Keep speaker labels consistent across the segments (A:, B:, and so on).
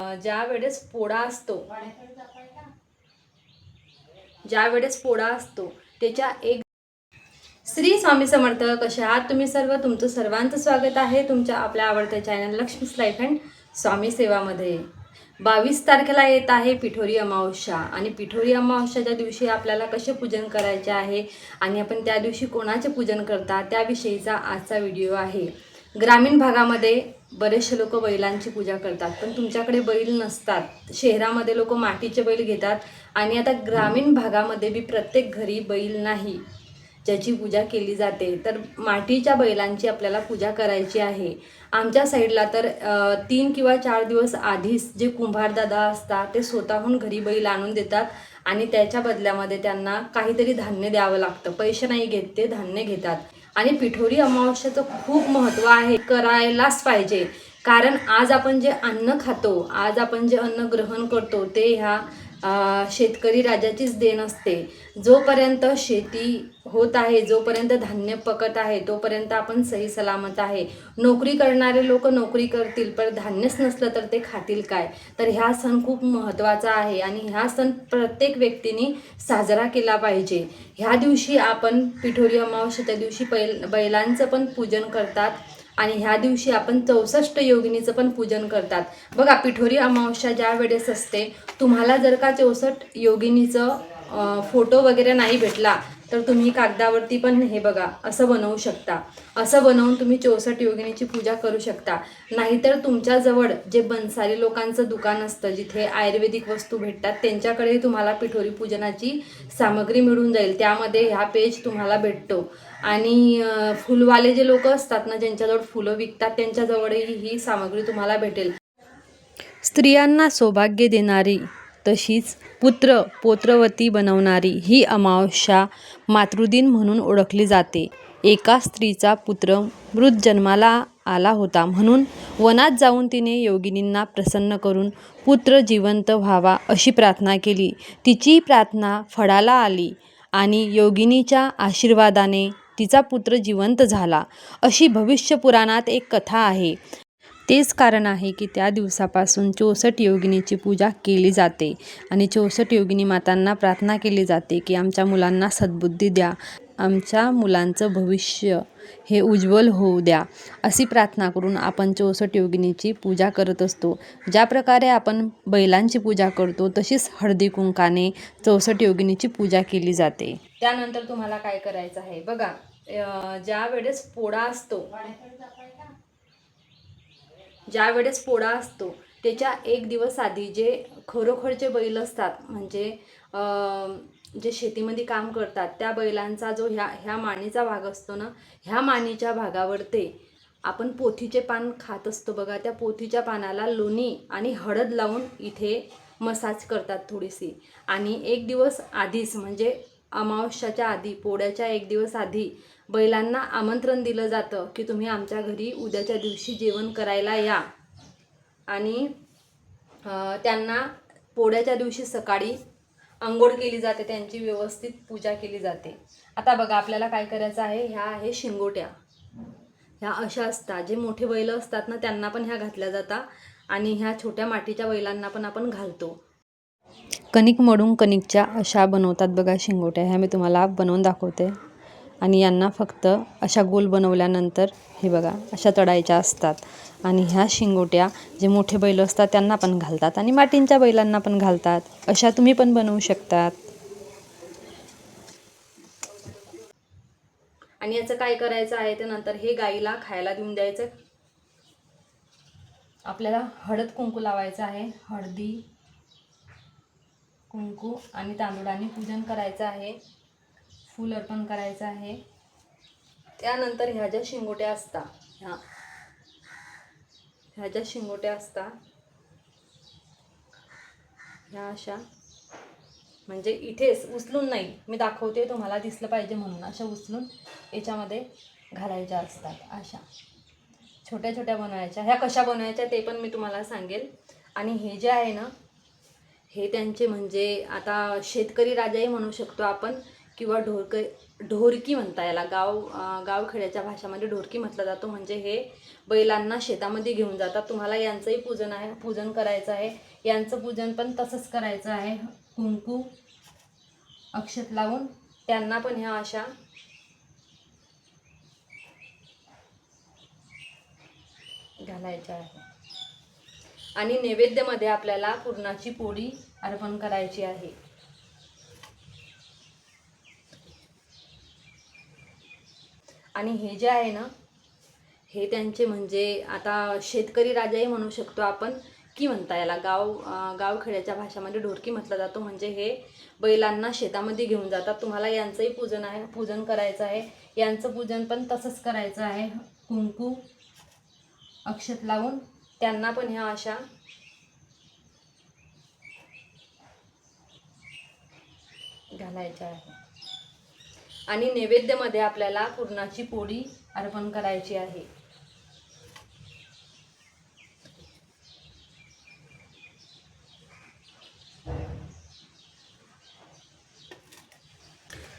A: ज्या वेळेस पोळा असतो ज्या वेळेस पोळा असतो त्याच्या एक श्री स्वामी समर्थ कसे आहात? तुम्ही सर्व तुमचं सर्वांचं स्वागत आहे तुमच्या आपल्या आवडत्या चॅनल लक्ष्मीस लाईफ अँड स्वामी सेवामध्ये. बावीस तारखेला येत आहे पिठोरी अमावस्या आणि पिठोरी अमावस्याच्या दिवशी आपल्याला कसे पूजन करायचे आहे आणि आपण त्या दिवशी कोणाचे पूजन करता त्याविषयीचा आजचा व्हिडिओ आहे. ग्रामीण भागामध्ये बरेचसे लोक बैलांची पूजा करतात पण तुमच्याकडे बैल नसतात. शहरामध्ये लोक मातीचे बैल घेतात आणि आता ग्रामीण भागामध्ये बी प्रत्येक घरी बैल नाही ज्याची पूजा केली जाते. तर मातीच्या बैलांची आपल्याला पूजा करायची आहे. आमच्या साईडला तर तीन किंवा चार दिवस आधीच जे कुंभारदादा असतात ते स्वतःहून घरी बैल आणून देतात आणि त्याच्या बदल्यामध्ये त्यांना काहीतरी धान्य द्यावं लागतं. पैसे नाही घेत ते धान्य घेतात. आणि पिठोरी अमावस्याचं खूप महत्त्व आहे. करायलाच पाहिजे. कारण आज आपण जे अन्न खातो आज आपण जे अन्न ग्रहण करतो ते ह्या शेतकरी राजाचीच देण असते. जोपर्यंत शेती होत आहे जोपर्यंत धान्य पकत आहे तोपर्यंत आपण सही सलामत आहे. नोकरी करणारे लोक नोकरी करतील पण धान्यच नसलं तर ते खातील काय? तर ह्या सण खूप महत्त्वाचा आहे आणि ह्या सण प्रत्येक व्यक्तीने साजरा केला पाहिजे. ह्या दिवशी आपण पिठोरी अमावस्येच्या दिवशी बैल बैलांचं पण पूजन करतात. आणि ह्या दिवशी आपण चौसष्ट योगिनीचं पण पूजन करतात. बघा पिठोरी अमावस्या ज्या वेळेस असते तुम्हाला जर का चौसष्ट योगिनीचं फोटो वगैरे नाही भेटला तर तुम्ही कागदावरती पण हे बघा असं बनवू शकता. असं बनवून तुम्ही चौसष्ट योगिनीची पूजा करू शकता. नाहीतर तुमच्याजवळ जे बनसारी लोकांचं दुकान असतं जिथे आयुर्वेदिक वस्तू भेटतात त्यांच्याकडे तुम्हाला पिठोरी पूजनाची सामग्री मिळून जाईल. त्यामध्ये ह्या पेज तुम्हाला भेटतो. आणि फुलवाले जे लोक असतात ना ज्यांच्याजवळ फुलं विकतात त्यांच्याजवळही ही सामग्री तुम्हाला भेटेल. स्त्रियांना सौभाग्य देणारी तशीच पुत्र पोत्रवती बनवणारी ही अमावस्या मातृदिन म्हणून ओळखली जाते. एका स्त्रीचा पुत्र मृत जन्माला आला होता म्हणून वनात जाऊन तिने योगिनींना प्रसन्न करून पुत्र जिवंत व्हावा अशी प्रार्थना केली. तिची प्रार्थना फळाला आली आणि योगिनीच्या आशीर्वादाने तिचा पुत्र जिवंत झाला. अशी भविष्य पुराणात एक कथा आहे. तेच कारण आहे की त्या दिवसापासून चौसष्ट योगिनीची पूजा केली जाते. आणि चौसष्ट योगिनी मातांना प्रार्थना केली जाते की आमच्या मुलांना सद्बुद्धी द्या. आमच्या मुलांचं भविष्य हे उज्ज्वल होऊ द्या. अशी प्रार्थना करून आपण चौसष्ट योगिनीची पूजा करत असतो. ज्या प्रकारे आपण बैलांची पूजा करतो तशीच हळदी कुंकाने चौसष्ट योगिनीची पूजा केली जाते. त्यानंतर तुम्हाला काय करायचं आहे? बघा ज्या वेळेस पोळा असतो ज्या वेळेस पोळा असतो त्याच्या एक दिवस आधी जे खरोखरचे बैल असतात म्हणजे जे शेतीमध्ये काम करतात त्या बैलांचा जो ह्या ह्या मानेचा भाग असतो ना ह्या मानेच्या भागावर ते आपण पोथीचे पान खात असतो बघा त्या पोथीच्या पानाला लोणी आणि हळद लावून इथे मसाज करतात थोडीशी. आणि एक दिवस आधीच म्हणजे अमावस्याच्या आधी पोळ्याच्या एक दिवस आधी बैलांना आमंत्रण दिलं जातं की तुम्ही आमच्या घरी उद्याच्या दिवशी जेवण करायला या. आणि त्यांना पोळ्याच्या दिवशी सकाळी आंघोळ केली जाते त्यांची व्यवस्थित पूजा केली जाते. आता बघा आपल्याला काय करायचं आहे? ह्या आहे शिंगोट्या. ह्या अशा असतात जे मोठे बैल असतात ना त्यांना पण ह्या घातल्या जातात आणि ह्या छोट्या मातीच्या बैलांना पण आपण घालतो. कणिक मडून कणिकच्या अशा बनवतात बघा शिंगोट्या. ह्या मी तुम्हाला बनवून दाखवते. आणि यांना फक्त अशा गोल बनवल्यानंतर हे बघा अशा तडायच्या असतात. आणि ह्या शिंगोट्या जे मोठे बैल असतात त्यांना पण घालतात. आणि मातींच्या बैलांना पण घालतात. अशा तुम्ही पण बनवू शकतात. आणि याचं काय करायचं आहे ते नंतर हे गाईला खायला देऊन द्यायचं. आपल्याला हळद कुंकू लावायचं आहे. हळदी कुंकू आणि तांदूळाने पूजन करायचं आहे. फूल अर्पण करायचं आहे. त्यानंतर ह्या ज्या शिंगोट्या असतात ह्या ह्या ज्या शिंगोट्या असतात ह्या अशा म्हणजे इथेच उचलून नाही मी दाखवते तुम्हाला दिसलं पाहिजे म्हणून अशा उचलून याच्यामध्ये घालायच्या असतात अशा. छोट्या छोट्या बनवायच्या ह्या कशा बनवायच्या ते पण मी तुम्हाला सांगेल. आणि हे जे आहे ना हे त्यांचे म्हणजे आता शेतकरी राजाही म्हणू शकतो आपण किंवा ढोरक ढोरकी म्हणता याला. गाव गावखेड्याच्या भाषामध्ये ढोरकी म्हटलं जातो. म्हणजे हे बैलांना शेतामध्ये घेऊन जातात. तुम्हाला यांचंही पूजन आहे पूजन करायचं आहे. यांचं पूजन पण तसंच करायचं आहे. कुंकू अक्षत लावून त्यांना पण ह्या अशा घालायच्या आहे आणि नैवेद्यामध्ये आपल्याला पुरणाची पोळी अर्पण करायची आहे. आणि हे जे आहे ना हे त्यांचे म्हणजे आता शेतकरी राजाही म्हणू शकतो आपण की म्हणता याला? गाव गावखेड्याच्या भाषामध्ये ढोरकी म्हटलं जातो म्हणजे हे बैलांना शेतामध्ये घेऊन जातात. तुम्हाला यांचंही पूजन आहे पूजन करायचं आहे. यांचं पूजन पण तसंच करायचं आहे. कुंकू अक्षत लावून त्यांना पण ह्या अशा घालायच्या आहे आणि नैवेद्यामध्ये आपल्याला पुरणाची पोळी अर्पण करायची आहे.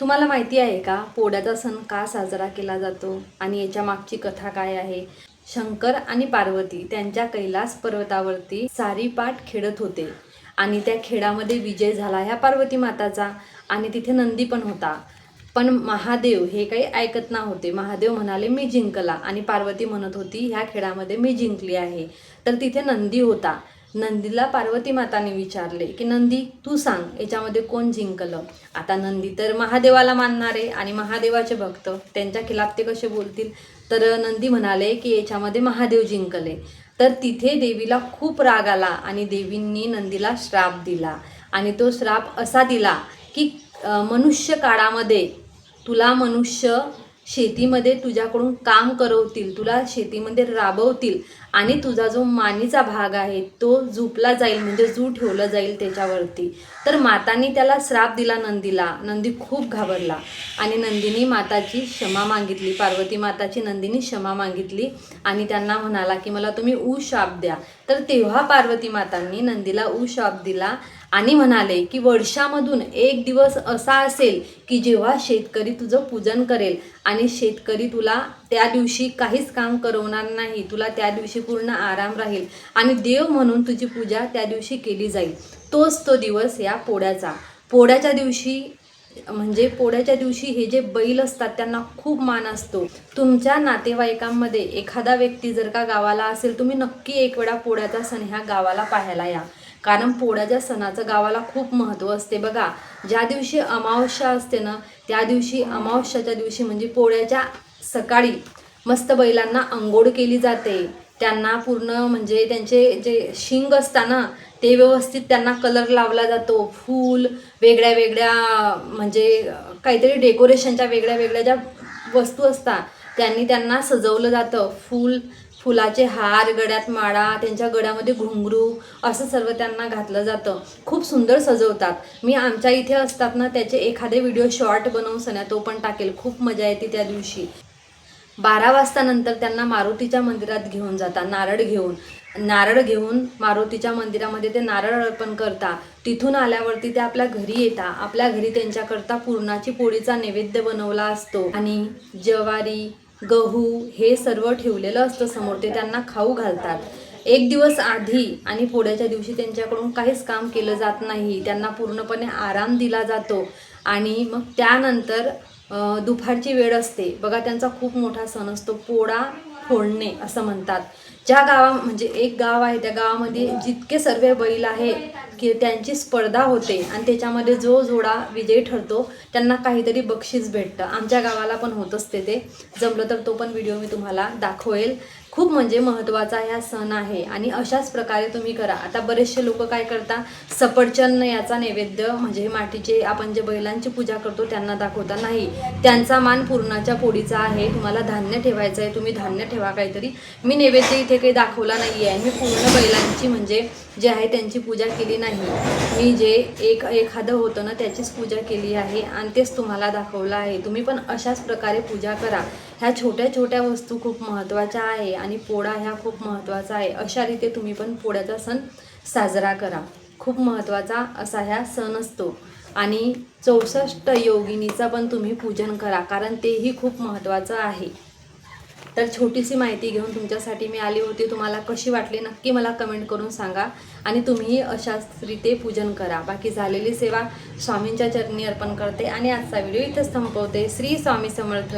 A: तुम्हाला माहिती आहे का पोळ्याचा सण का साजरा केला जातो आणि याच्या मागची कथा काय आहे? शंकर आणि पार्वती त्यांच्या कैलास पर्वतावरती सारी पाठ खेळत होते आणि त्या खेळामध्ये विजय झाला ह्या पार्वती माताचा आणि तिथे नंदी पण होता. पण महादेव हे काही ऐकत नव्हते महादेव म्हणाले मी जिंकला. आणि पार्वती म्हणत होती ह्या खेळामध्ये मी जिंकली आहे. तर तिथे नंदी होता. नंदीला पार्वती माताने विचारले की नंदी तू सांग याच्यामध्ये कोण जिंकलं? आता नंदी तर महादेवाला मानणारे आणि महादेवाचे भक्त. त्यांच्या खिलाफ ते कसे बोलतील? तर नंदी म्हणाले की याच्यामध्ये महादेव जिंकले. तर तिथे देवीला खूप राग आला आणि देवींनी नंदीला श्राप दिला. आणि तो श्राप असा दिला की मनुष्य काळामध्ये तुला मनुष्य शेतीमध्ये तुझ्याकडून काम करवतील तुला शेतीमध्ये राबवतील. आणि तुझा जो मानीचा भाग आहे तो झुपला जाईल म्हणजे जू ठेवलं जाईल त्याच्यावरती. तर मातानी त्याला श्राप दिला नंदीला. नंदी खूप घाबरला. आणि नंदीनी माताची क्षमा मागितली. पार्वती माताची नंदीनी क्षमा मागितली. आणि त्यांना म्हणाला की मला तुम्ही ऊ शाप द्या. तर तेव्हा पार्वती मातांनी नंदीला ऊ शाप दिला आणि म्हणाले की वर्षामधून एक दिवस असा असेल की जेव्हा शेतकरी तुझं पूजन करेल आणि शेतकरी तुला त्या दिवशी काहीच काम करवणार नाही तुला त्या दिवशी पूर्ण आराम राहील. आणि देव म्हणून तुझी पूजा त्या दिवशी केली जाईल. तोच तो दिवस या पोळ्याचा. पोळ्याच्या दिवशी म्हणजे पोळ्याच्या दिवशी हे जे बैल असतात त्यांना खूप मान असतो. तुमच्या नातेवाईकांमध्ये एखादा व्यक्ती जर का गावाला असेल तुम्ही नक्की एक वेळा पोळ्याचा सण ह्या गावाला पाहायला या. कारण पोळ्याच्या सणाचं गावाला खूप महत्त्व असते बघा. ज्या दिवशी अमावस्या असते ना त्या दिवशी अमावस्याच्या दिवशी म्हणजे पोळ्याच्या सकाळी मस्त बैलांना अंघोळ केली जाते. त्यांना पूर्ण म्हणजे त्यांचे जे शिंग असतात ना ते व्यवस्थित त्यांना कलर लावला जातो. फूल वेगळ्या वेगळ्या म्हणजे काहीतरी डेकोरेशनच्या वेगळ्या वेगळ्या ज्या वस्तू असतात त्यांनी त्यांना सजवलं जातं. फूल फुलाचे हार गळ्यात माळा त्यांच्या गळ्यामध्ये घुंगरू असं सर्व त्यांना घातलं जातं. खूप सुंदर सजवतात. मी आमच्या इथे असतात ना त्याचे एखादे व्हिडिओ शॉर्ट बनवून सण्या तो पण टाकेल. खूप मजा येते त्या दिवशी. बारा वाजतानंतर त्यांना मारुतीच्या मंदिरात घेऊन जातात नारळ घेऊन. नारळ घेऊन मारुतीच्या मंदिरामध्ये ते नारळ अर्पण करता. तिथून आल्यावरती ते आपल्या घरी येता. आपल्या घरी त्यांच्याकरता पुरणाची पोळीचा नैवेद्य बनवला असतो. आणि ज्वारी गहू हे सर्व ठेवलेलं असतं समोर. ते त्यांना खाऊ घालतात. एक दिवस आधी आणि पुढ्याच्या दिवशी त्यांच्याकडून काहीच काम केलं जात नाही. त्यांना पूर्णपणे आराम दिला जातो. आणि मग त्यानंतर दुपारची वेळ असते. बघा त्यांचा खूप मोठा सण असतो पोळा फोडणे असं म्हणतात. ज्या गावा म्हणजे एक गाव आहे त्या गावामध्ये जितके सर्व बैल आहे की त्यांची स्पर्धा होते आणि त्याच्यामध्ये जो जोडा विजयी ठरतो त्यांना काहीतरी बक्षीस भेटतं. आमच्या गावाला पण होत असते ते. जमलं तर तो पण व्हिडिओ मी तुम्हाला दाखवेल. खूप म्हणजे महत्त्वाचा हा सण आहे आणि अशाच प्रकारे तुम्ही करा. आता बरेचसे लोक काय करता सफरचंद याचा नैवेद्य म्हणजे हे मातीचे आपण जे बैलांची पूजा करतो त्यांना दाखवता नाही. त्यांचा मान पूर्णाच्या पोळीचा आहे. तुम्हाला धान्य ठेवायचं आहे तुम्ही धान्य ठेवा काहीतरी. मी नैवेद्य इथे काही दाखवला नाही आहे मी पूर्ण बैलांची म्हणजे जे आहे त्यांची पूजा केली नाही. मी जे एक एखादं होतं ना त्याचीच पूजा केली आहे आणि तेच तुम्हाला दाखवलं आहे. तुम्ही पण अशाच प्रकारे पूजा करा. ह्या छोट्या छोट्या वस्तू खूप महत्त्वाच्या आहे आणि पोळा ह्या खूप महत्त्वाचा आहे. अशा रीते तुम्ही पण पोळ्याचा सण साजरा करा. खूप महत्त्वाचा असा ह्या सण असतो. आणि चौसष्ट योगिनीचं पण तुम्ही पूजन करा कारण तेही खूप महत्त्वाचं आहे. तर छोटीशी माहिती घेऊन तुमच्यासाठी मी आली होती. तुम्हाला कशी वाटली नक्की मला कमेंट करून सांगा आणि तुम्ही अशाच रीते पूजन करा. बाकी झालेली सेवा स्वामींच्या चरणी अर्पण करते आणि आजचा व्हिडिओ इथंच संपवते श्री स्वामी समर्थ.